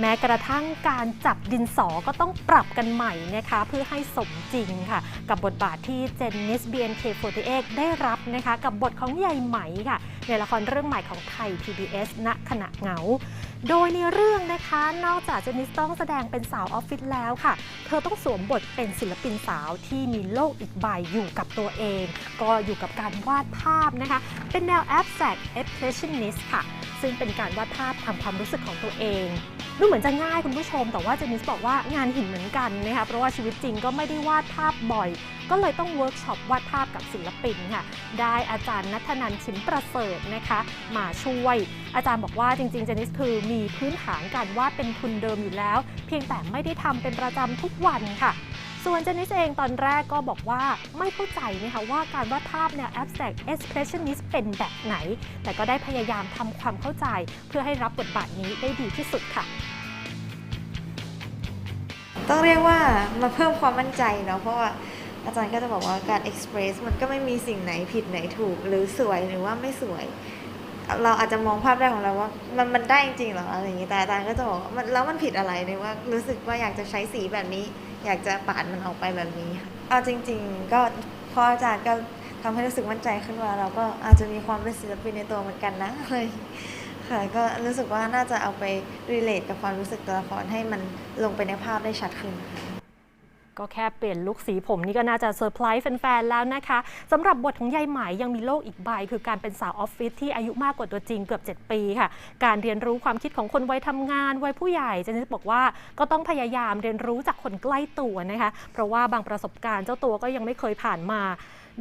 แม้กระทั่งการจับดินสอก็ต้องปรับกันใหม่นะคะเพื่อให้สมจริงค่ะ กับบทบาทที่เจนนิส BNK48 ได้รับนะคะกับบทของยายไหมค่ะ ในละครเรื่องใหม่ของไทย PBS ณขณะเหงา โดยในเรื่องนะคะ นอกจากเจนนิสต้องแสดงเป็นสาวออฟฟิศแล้วค่ะ เธอต้องสวมบทเป็นศิลปินสาวที่มีโลกอีกใบอยู่กับตัวเอง ก็อยู่กับการวาดภาพนะคะ เป็นแนว abstract expressionist ค่ะ ซึ่งเป็นการวาดภาพทำความรู้สึกของตัวเองดูเหมือนจะง่ายคุณผู้ชม แต่ว่าเจนนิสบอกว่างานหินเหมือนกันนะคะเพราะว่าชีวิตจริงก็ไม่ได้วาดภาพบ่อย ก็เลยต้องเวิร์กช็อปวาดภาพกับศิลปินค่ะ ได้อาจารย์นัทนันชิมประเสริฐนะคะ มาช่วย อาจารย์บอกว่าจริงๆเจนนิสคือมีพื้นฐานการวาดเป็นทุนเดิมอยู่แล้ว เพียงแต่ไม่ได้ทำเป็นประจำทุกวันค่ะ ส่วนเจนิสเองตอนแรกก็บอกว่าไม่เข้าใจนะคะว่าการวาดภาพแนว abstract expressionist เป็นแบบไหน แต่ก็ได้พยายามทำความเข้าใจ เพื่อให้รับบทบาทนี้ได้ดีที่สุดค่ะ ต้องเรียกว่ามาเพิ่มความมั่นใจเนาะเพราะว่าอาจารย์ก็จะบอกว่าการ express มันก็ไม่มีสิ่งไหนผิดไหนถูก หรือสวยหรือว่าไม่สวย เราอาจจะมองภาพได้ของเราว่า มันมันได้จริงหรออะไรอย่างงี้แต่อาจารย์ก็จะบอกว่ามันแล้วมันผิดอะไรเนี่ยว่ารู้สึกว่าอยากจะใช้สีแบบนี้ อยากจะปาดมันออกไปแบบนี้เอาจริง ๆ ก็พออาจารย์ก็ทำให้รู้สึกมั่นใจขึ้นว่า เราก็อาจจะมีความเป็นศิลปินในตัวเหมือนกันนะอะไรอย่างงี้ค่ะก็รู้สึกว่าน่าจะเอาไป relate กับความรู้สึกตัวละครให้มันลงไปในภาพได้ชัดขึ้นค่ะ ก็แค่เปลี่ยนลุคสีผมนี่ก็น่าจะเซอร์ไพรส์แฟนๆแล้วนะคะสำหรับบทของยายไหมยังมีโลกอีกใบ คือการเป็นสาวออฟฟิศที่อายุมากกว่าตัวจริงเกือบ 7 ปีค่ะ การเรียนรู้ความคิดของคนวัยทำงาน วัยผู้ใหญ่เจนนิสบอกว่าก็ต้องพยายามเรียนรู้จากคนใกล้ตัวนะคะ เพราะว่าบางประสบการณ์เจ้าตัวก็ยังไม่เคยผ่านมา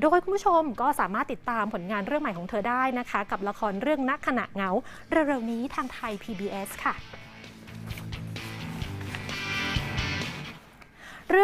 โดยคุณผู้ชมก็สามารถติดตามผลงานเรื่องใหม่ของเธอได้นะคะ กับละครเรื่องนักขณะเงาเร็วๆนี้ทางไทย PBS ค่ะ